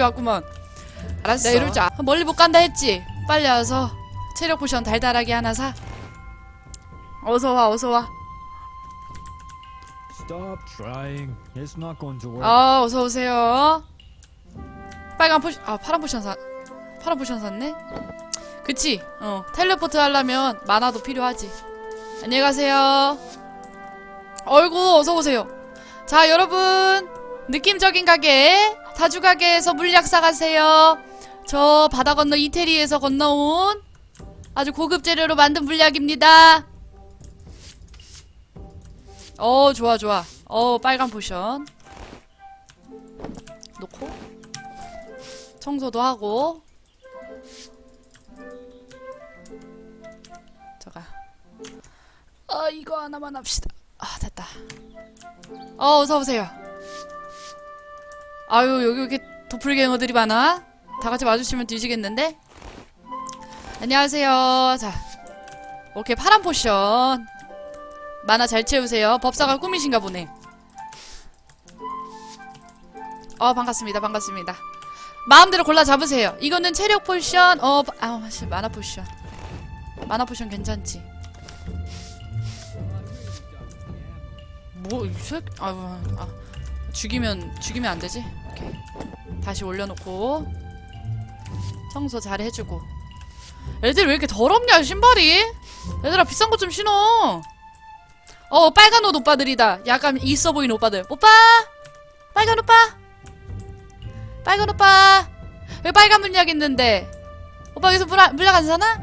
왔구먼. 알았어. 내가 이럴 줄 아. 멀리 못 간다 했지. 빨리 와서 체력 포션 달달하게 하나 사. 어서 와, 어서 와. Stop trying. It's not going to work. 아, 어서 오세요. 빨간 포션, 아, 파란 포션 사, 파란 포션 샀네? 그치? 어, 텔레포트 하려면 만화도 필요하지. 안녕히 가세요. 어이구, 어서 오세요. 자, 여러분. 느낌적인 가게, 다주 가게에서 물약 사가세요. 저 바다 건너 이태리에서 건너온 아주 고급 재료로 만든 물약입니다. 어, 좋아, 좋아. 어, 빨간 포션. 놓고 청소도 하고 잠깐 아 이거 하나만 합시다 아 됐다 어 어서 오세요 아유 여기 이렇게 도플갱어들이 많아? 다같이 마주치면 뒤지겠는데? 안녕하세요. 자 오케이 파란 포션. 만화 잘 채우세요. 법사가 꿈이신가 보네. 어 반갑습니다. 반갑습니다. 마음대로 골라 잡으세요. 이거는 체력 포션 어 바- 아 맞지 마나 포션. 마나 포션 괜찮지. 뭐이새 아유 아 죽이면 죽이면 안 되지 오케이 다시 올려놓고 청소 잘 해주고. 애들 왜 이렇게 더럽냐 신발이? 얘들아 비싼 거 좀 신어. 어 빨간 옷 오빠들이다. 약간 있어 보이는 오빠들. 오빠! 빨간 오빠! 빨간 오빠! 왜 빨간 물약 있는데? 오빠 여기서 물, 안- 물약 안 사나?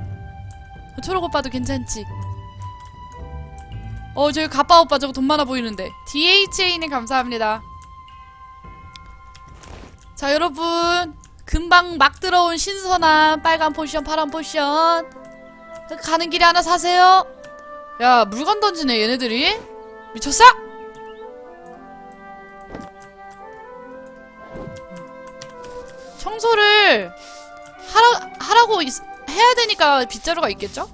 초록 오빠도 괜찮지? 어 저기 가빠 오빠 저거 돈 많아 보이는데. DHA님 감사합니다 자 여러분 금방 막 들어온 신선한 빨간 포션 파란 포션 가는 길에 하나 사세요 야 물건 던지네 얘네들이 미쳤어? 청소를 하라, 하라고 있- 해야 되니까 빗자루가 있겠죠?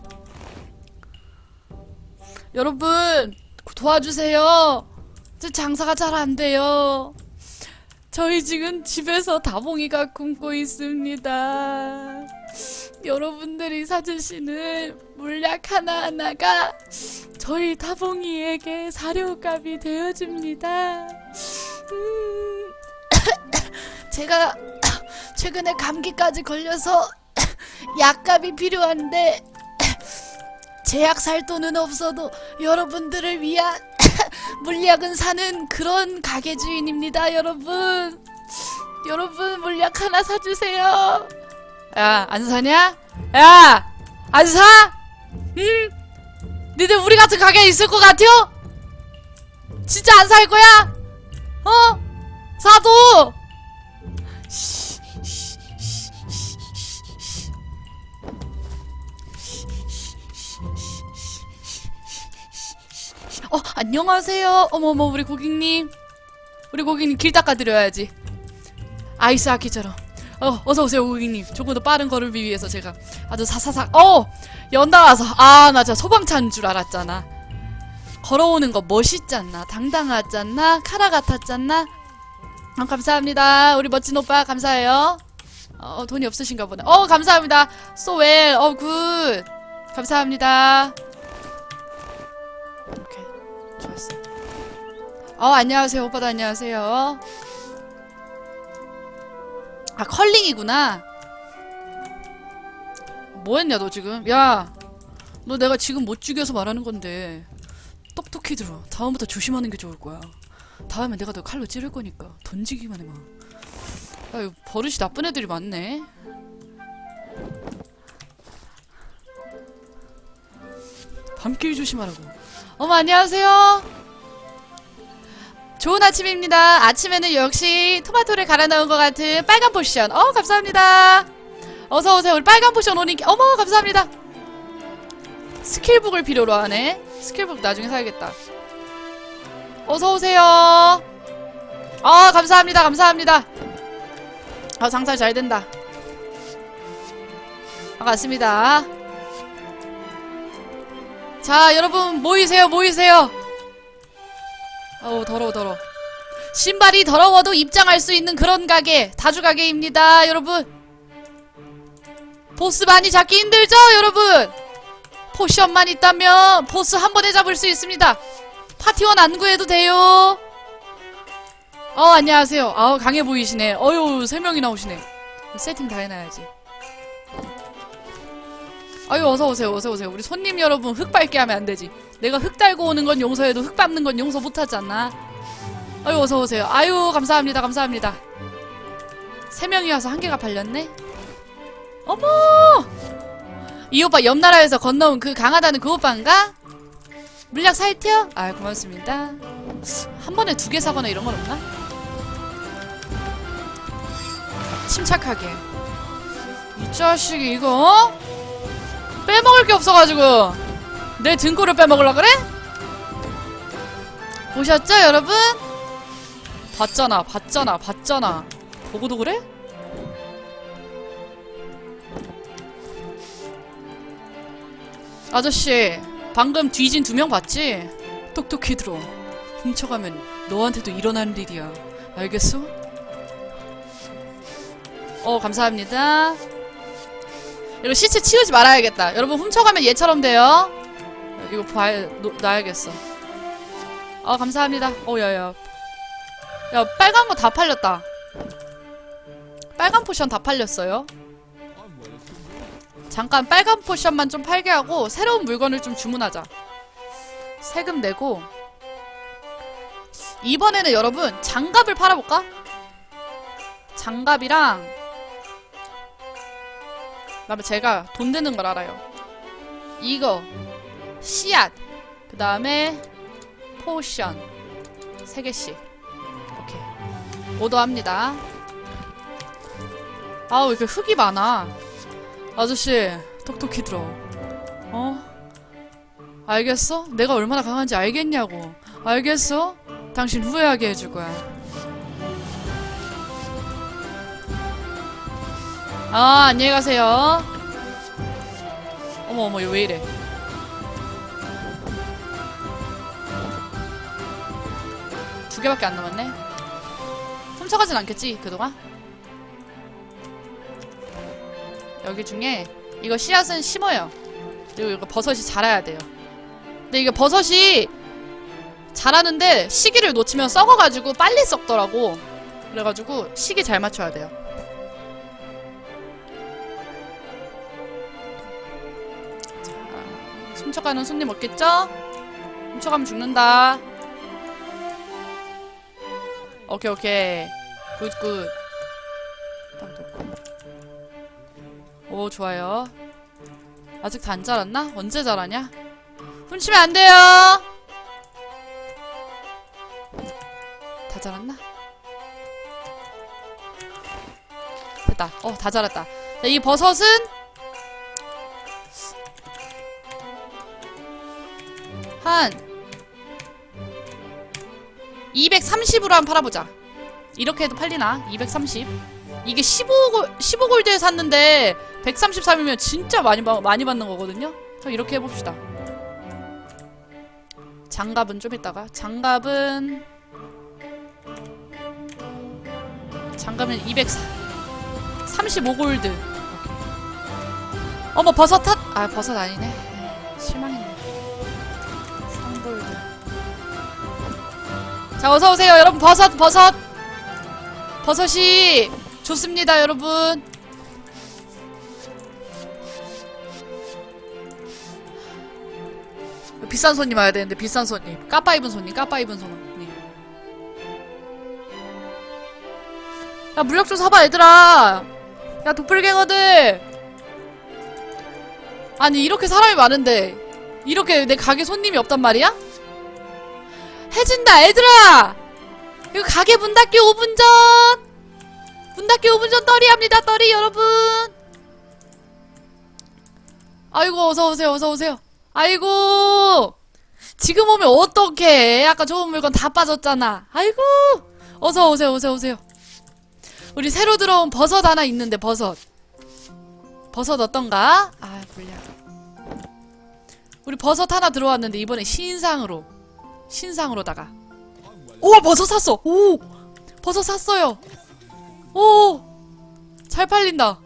여러분 도와주세요. 저 장사가 잘 안 돼요. 저희 지금 집에서 다봉이가 굶고 있습니다. 여러분들이 사주시는 물약 하나하나가 저희 다봉이에게 사료값이 되어줍니다. 음, 제가 최근에 감기까지 걸려서 약값이 필요한데 제약 살 돈은 없어도 여러분들을 위한 물약은 사는 그런 가게 주인입니다, 여러분. 여러분 물약 하나 사주세요. 야, 안 사냐? 야, 안 사? 응? 니들 우리 같은 가게에 있을 것 같아? 진짜 안 살 거야? 어? 사도! 어, 안녕하세요. 어머머, 우리 고객님. 우리 고객님 길 닦아드려야지. 아이스 하키처럼. 어, 어서오세요, 고객님. 조금 더 빠른 걸음비 위해서 제가 아주 사사삭, 어! 연달아서. 아, 나 진짜 소방차인 줄 알았잖아. 걸어오는 거 멋있잖아. 당당하잖아. 카라 같았잖아. 어, 감사합니다. 우리 멋진 오빠, 감사해요. 어, 돈이 없으신가 보네. 어, 감사합니다. Well. 어, 굿. 감사합니다. 오케이. 좋았어. 어, 안녕하세요. 오빠도 안녕하세요. 아, 컬링이구나. 뭐 했냐, 너 지금? 야, 너 내가 지금 못 죽여서 말하는 건데. 똑똑히 들어. 다음부터 조심하는 게 좋을 거야. 다음에 내가 너 칼로 찌를 거니까. 던지기만 해봐. 야, 이거 버릇이 나쁜 애들이 많네. 밤길 조심하라고. 어머, 안녕하세요. 좋은 아침입니다. 아침에는 역시 토마토를 갈아 넣은 것 같은 빨간 포션. 어, 감사합니다. 어서 오세요. 우리 빨간 포션 오니 어머, 감사합니다. 스킬북을 필요로 하네. 스킬북 나중에 사야겠다. 어서 오세요. 아, 감사합니다. 감사합니다. 아, 장사 잘 된다. 반갑습니다. 자, 여러분 모이세요. 모이세요. 어우, 더러워, 더러워. 신발이 더러워도 입장할 수 있는 그런 가게 다주 가게입니다 여러분. 보스 많이 잡기 힘들죠 여러분? 포션만 있다면 보스 한 번에 잡을 수 있습니다. 파티원 안 구해도 돼요. 어 안녕하세요. 아우 강해 보이시네. 어유 세 명이 나 오시네. 세팅 다 해놔야지 아유 어서 오세요 어서 오세요. 우리 손님 여러분 흙 밟게 하면 안 되지. 내가 흙 달고 오는 건 용서해도 흙 밟는 건 용서 않나 아유 어서 오세요. 아유 감사합니다 감사합니다. 세 명이 와서 한 개가 팔렸네? 어머! 이 오빠 옆 나라에서 건너온 그 강하다는 그 오빠인가? 물약 살텨 아 고맙습니다. 한 번에 두 개 사거나 이런 건 없나? 침착하게. 이 자식이 이거 어? 빼먹을 게 없어가지고 내 등골을 빼먹으려 그래? 보셨죠 여러분? 봤잖아 봤잖아 봤잖아 보고도 그래? 아저씨 방금 뒤진 두 명 봤지? 똑똑히 들어 훔쳐가면 너한테도 일어나는 일이야 알겠어? 어 감사합니다 이거 시체 치우지 말아야겠다. 여러분 훔쳐가면 얘처럼 돼요. 이거 봐야 놓, 놔야겠어. 아 감사합니다. 어 야야. 야 빨간 거 다 팔렸다. 빨간 포션 다 팔렸어요. 잠깐 빨간 포션만 좀 팔게 하고 새로운 물건을 좀 주문하자. 세금 내고 이번에는 여러분 장갑을 팔아볼까? 장갑이랑 그 다음에 제가 돈 드는 걸 알아요. 이거 씨앗 그 다음에 포션 세 개씩 오케이 오더합니다. 아우 왜 이렇게 흙이 많아? 아저씨 똑똑히 들어. 어? 알겠어? 내가 얼마나 강한지 알겠냐고. 알겠어? 당신 후회하게 해줄 거야. 아, 안녕히 가세요. 어머, 어머, 왜 이래. 두 개밖에 안 남았네. 훔쳐가진 않겠지, 그동안? 여기 중에 이거 씨앗은 심어요. 그리고 이거 버섯이 자라야 돼요. 근데 이게 버섯이 자라는데 시기를 놓치면 썩어가지고 빨리 썩더라고. 그래가지고 시기 잘 맞춰야 돼요. 훔쳐가는 손님 없겠죠? 훔쳐가면 죽는다. 오케이 오케이 굿 굿. 딱 놓고. 오 좋아요. 아직 다 안 자랐나? 언제 자라냐? 훔치면 안 돼요. 다 자랐나? 됐다. 어 다 자랐다. 자, 이 버섯은 한 230으로 한 팔아보자. 이렇게 해도 팔리나? 230. 이게 15골, 15골드에 샀는데 133이면 진짜 많이, 받- 많이 받는 거거든요? 그럼 이렇게 해봅시다. 장갑은 좀 이따가. 장갑은. 장갑은 235골드. 어머, 버섯 탓! 아, 버섯 아니네. 3골드. 자, 어서오세요, 여러분. 버섯, 버섯! 버섯이 좋습니다, 여러분. 비싼 손님 와야 되는데, 비싼 손님. 까빠 입은 손님, 까빠 입은 손님. 야, 물약 좀 사봐, 얘들아! 야, 도플갱어들! 아니, 이렇게 사람이 많은데, 이렇게 내 가게 손님이 없단 말이야? 해진다, 얘들아! 이거 가게 문 닫기 5분 전! 문 닫기 5분 전 떨이 합니다, 떨이 여러분! 아이고, 어서오세요, 어서오세요. 아이고! 지금 오면 어떡해. 아까 좋은 물건 다 빠졌잖아. 아이고! 어서오세요, 어서오세요. 우리 새로 들어온 버섯 하나 있는데, 버섯. 버섯 어떤가? 아, 불량. 우리 버섯 하나 들어왔는데, 이번에 신상으로. 신상으로다가. 오 버섯 샀어. 오 버섯 샀어요. 오 잘 팔린다.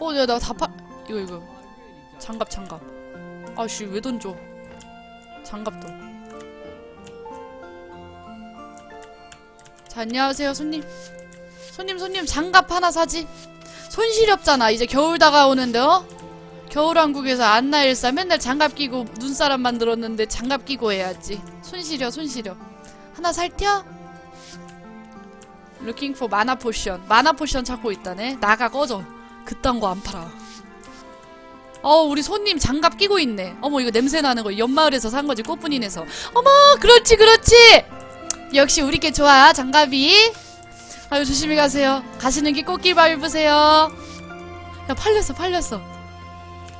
어 내가 다팔 이거 이거. 장갑 장갑. 아씨 왜 던져? 장갑도. 자 안녕하세요 손님. 손님 손님 장갑 하나 사지 손 시렵잖아. 이제 겨울 다가오는데 어? 겨울왕국에서 안나 일사 맨날 장갑 끼고 눈사람 만들었는데 장갑 끼고 해야지. 손 시려 손 시려. 하나 살텨? Looking for 마나 포션 마나 포션 찾고 있다네. 나가 꺼져. 그딴 거 안 팔아. 어 우리 손님 장갑 끼고 있네. 어머 이거 냄새 나는 거 연마을에서 산 거지 꽃분이네서. 어머 그렇지 그렇지! 역시 우리께 좋아 장갑이 아유 조심히 가세요. 가시는 길 꽃길 밟으세요. 야 팔렸어 팔렸어.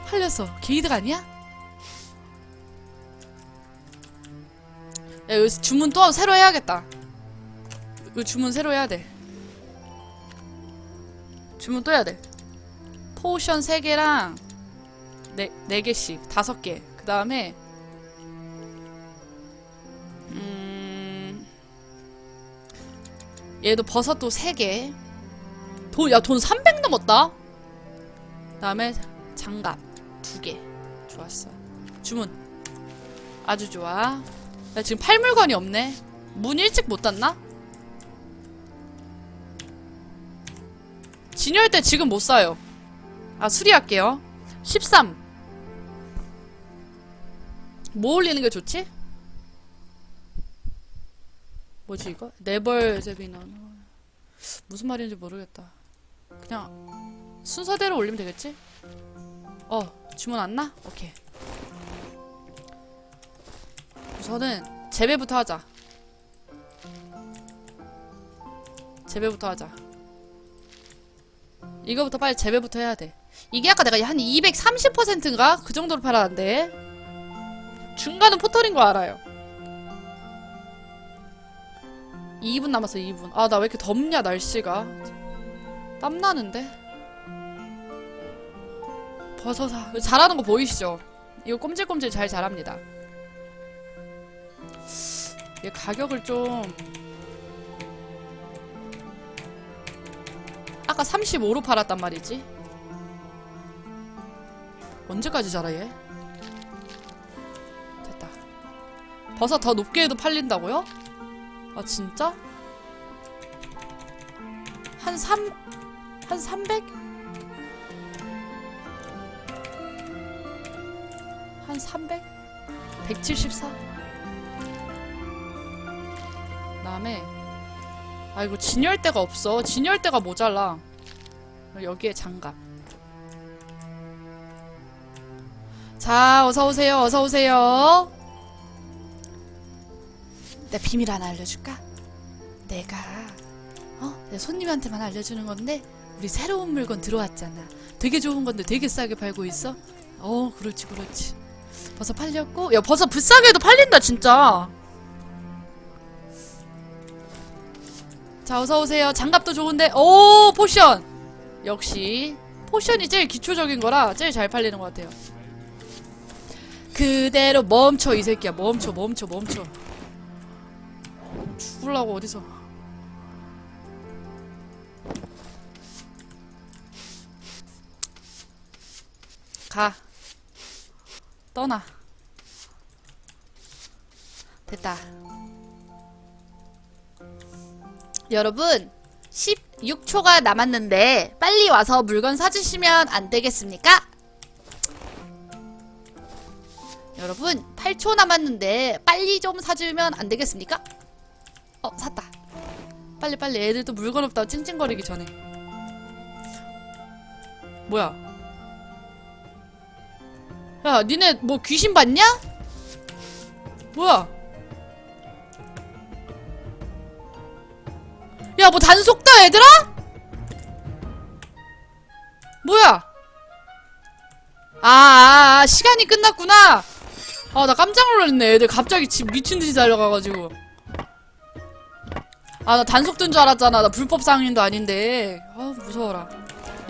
팔렸어. 게이드가 아니야? 야 여기서 주문 또 새로 해야겠다. 이거 주문 새로 해야 돼. 주문 또 해야 돼. 포션 3개랑 네, 4개씩 5개. 그 다음에 얘도 버섯도 3개. 돈, 야, 돈 300 넘었다? 그 다음에 장갑 2개. 좋았어. 주문. 아주 좋아. 나 지금 팔 물건이 없네. 문 일찍 못 닫나? 진열 때 지금 못 사요. 아 수리할게요. 13뭐 올리는 게 좋지? 뭐지 이거? 네벌 제비넌 무슨 말인지 모르겠다 그냥 순서대로 올리면 되겠지? 어 주문 왔나? 오케이 우선은 재배부터 하자 재배부터 하자 이거부터 빨리 재배부터 해야 돼 이게 아까 내가 한 230%인가? 그 정도로 팔았는데 중간은 포털인 거 알아요 2분 남았어 2분. 아 나 왜 이렇게 덥냐 날씨가. 땀나는데? 버섯아 잘하는 거 보이시죠? 이거 꼼질꼼질 잘 잘합니다. 얘 가격을 좀 아까 35로 팔았단 말이지? 언제까지 자라 얘? 됐다. 버섯 더 높게 해도 팔린다고요? 아 진짜? 한 3... 한 300? 한 300? 174? 그다음에 아 이거 진열대가 없어 진열대가 모자라 여기에 장갑 자 어서오세요 어서오세요 내 비밀 하나 알려줄까? 내가 어? 내 손님한테만 알려주는 건데 우리 새로운 물건 들어왔잖아. 되게 좋은 건데 되게 싸게 팔고 있어? 어 그렇지 그렇지. 버섯 팔렸고 야 버섯 비싸게도 팔린다 진짜. 자 어서오세요. 장갑도 좋은데 오 포션. 역시 포션이 제일 기초적인 거라 제일 잘 팔리는 것 같아요. 그대로 멈춰 이 새끼야. 멈춰 멈춰 멈춰 죽을라고 어디서 가 떠나 됐다 여러분 16초가 남았는데 빨리 와서 물건 사주시면 안 되겠습니까? 여러분 8초 남았는데 빨리 좀 사주면 안 되겠습니까? 어 샀다. 빨리 빨리 애들도 물건 없다고 찡찡거리기 전에. 뭐야? 야 니네 뭐 귀신 봤냐? 뭐야? 야 뭐 단속다 얘들아? 뭐야? 아, 아, 아 시간이 끝났구나. 아 나 깜짝 놀랐네. 애들 갑자기 집 미친듯이 달려가가지고 아 나 단속 든 줄 알았잖아 나 불법 상인도 아닌데 아 무서워라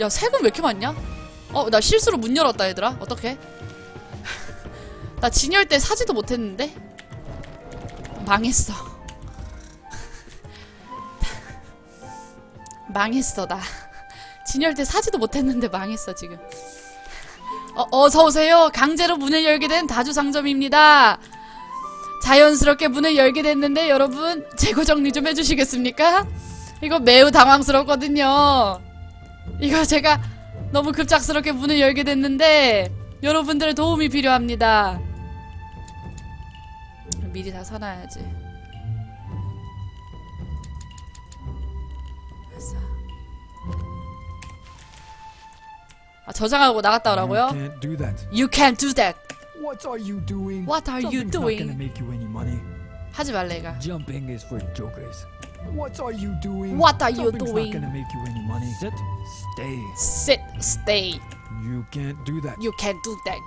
야 세금 왜 이렇게 많냐? 어 나 실수로 문 열었다 얘들아 어떡해? 나 진열 때 사지도 못했는데? 망했어. 망했어, 나. 진열 때 사지도 못했는데 망했어, 지금. 어, 어서오세요. 강제로 문을 열게 된 다주 상점입니다. 자연스럽게 문을 열게 됐는데, 여러분, 재고 정리 좀 해주시겠습니까? 이거 매우 당황스럽거든요. 이거 제가 너무 급작스럽게 문을 열게 됐는데, 여러분들의 도움이 필요합니다. 미리 다 사놔야지. 아, 저장하고 나갔다 오라고요? You can't do that. What are you doing? What are you Jumping's not doing? gonna make you any money. 하지 말래가. Jumping is for jokers. What are you doing? What are you Jumping's doing? not gonna make you any money. Sit. Stay. Sit, stay. You can't do that. You can't do that.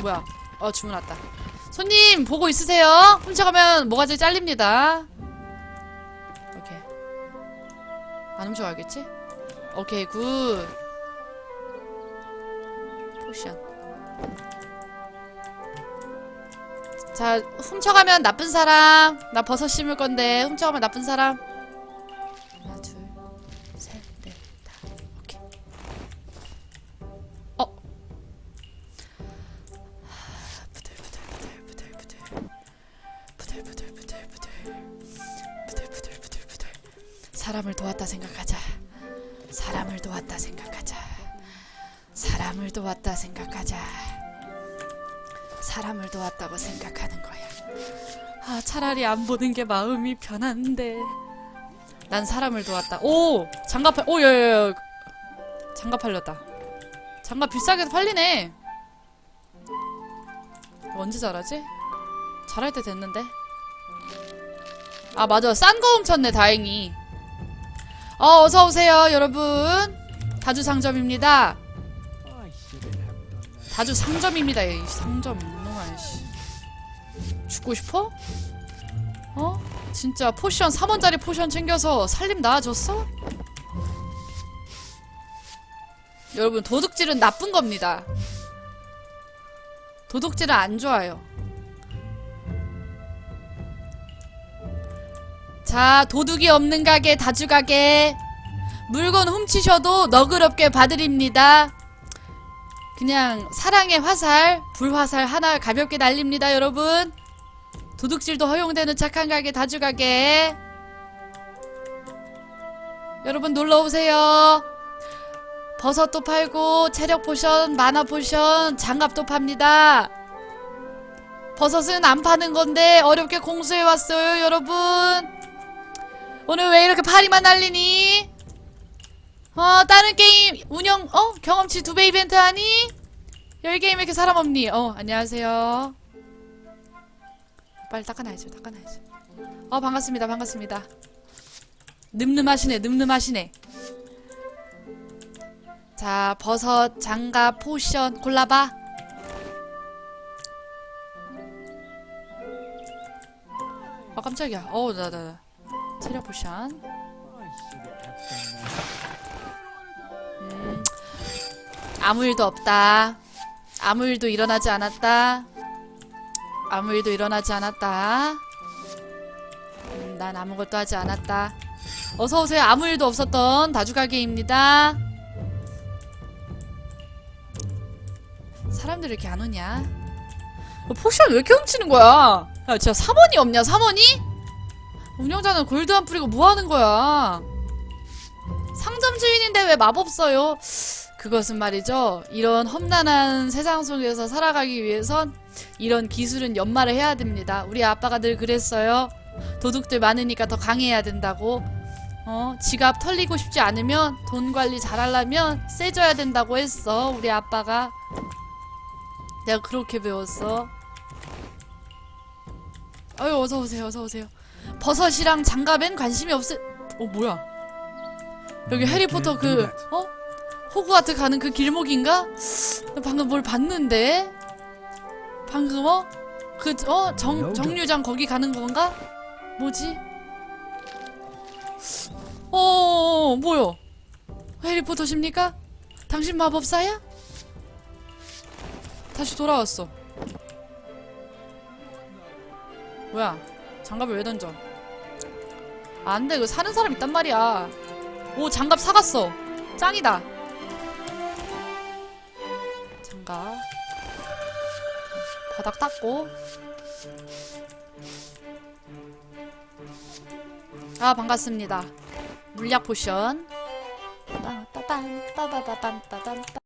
뭐야? 어 주문 왔다. 손님 보고 있으세요? 훔쳐가면 뭐가지 잘립니다. 오케이. 안 훔쳐가겠지? 오케이 굿. 포션. 자 훔쳐가면 나쁜 사람. 나 버섯 심을 건데 훔쳐가면 나쁜 사람. 하나 둘셋넷 다. 오케이. 어 부들부들부들부들부들 부들부들부들부들 부들부들부들부들 사람을 도왔다 생각하자 사람을 도왔다 생각하자 사람을 도왔다 생각하자 사람을 도왔다고 생각하는 거야 아 차라리 안 보는 게 마음이 편한데 난 사람을 도왔다 오 장갑 팔 오야 야 야 장갑 팔렸다 장갑 비싸게 팔리네 언제 잘하지? 잘할 때 됐는데. 아, 맞아. 싼 거 훔쳤네, 다행히. 어, 어서오세요, 여러분. 다주 상점입니다. 다주 상점입니다, 이 상점. 죽고 싶어? 어? 진짜 포션, 3원짜리 포션 챙겨서 살림 나아졌어? 여러분, 도둑질은 나쁜 겁니다. 도둑질은 안 좋아요. 자, 도둑이 없는 가게, 다주 가게. 물건 훔치셔도 너그럽게 봐드립니다. 그냥 사랑의 화살, 불화살 하나 가볍게 날립니다, 여러분. 도둑질도 허용되는 착한 가게, 다주 가게. 여러분 놀러 오세요. 버섯도 팔고 체력 포션, 마나 포션, 장갑도 팝니다. 버섯은 안 파는 건데 어렵게 공수해 왔어요, 여러분. 오늘 왜 이렇게 파리만 날리니? 어, 다른 게임 운영 어 경험치 두 배 이벤트 하니? 게임에 이렇게 사람 없니? 어, 안녕하세요. 빨리 닦아놔야지, 닦아놔야지. 어, 반갑습니다, 반갑습니다. 늠름하시네, 늠름하시네. 자, 버섯, 장갑, 포션 골라봐. 아, 깜짝이야. 어우, 나, 나, 나. 체력 포션. 음, 아무 일도 없다. 아무 일도 일어나지 않았다. 아무 일도 일어나지 않았다. 음, 난 아무것도 하지 않았다. 어서 오세요. 아무 일도 없었던 다주가게입니다. 사람들이 이렇게 안 오냐? 너 포션 왜 이렇게 훔치는 거야? 야, 진짜 3원이 없냐? 3원이? 운영자는 골드 안 뿌리고 뭐 하는 거야? 상점 주인인데 왜 마법 써요? 그것은 말이죠. 이런 험난한 세상 속에서 살아가기 위해선 이런 기술은 연마를 해야 됩니다. 우리 아빠가 늘 그랬어요. 도둑들 많으니까 더 강해야 된다고. 어, 지갑 털리고 싶지 않으면 돈 관리 잘하려면 세져야 된다고 했어. 우리 아빠가. 내가 그렇게 배웠어. 아유, 어서 오세요. 어서 오세요. 버섯이랑 장갑엔 관심이 없을. 어, 뭐야? 여기 You 해리포터 do 그 that. 어? 호그와트 가는 그 길목인가? 방금 뭘 봤는데? 방금 어? 그, 어? 정, 정류장 거기 가는 건가? 뭐지? 어어어, 뭐요? 해리포터십니까? 당신 마법사야? 다시 돌아왔어. 뭐야? 장갑을 왜 던져? 아, 안 돼, 이거 사는 사람 있단 말이야. 오, 장갑 사갔어. 짱이다. 바닥 탔고. 아 반갑습니다. 물약 포션. 따.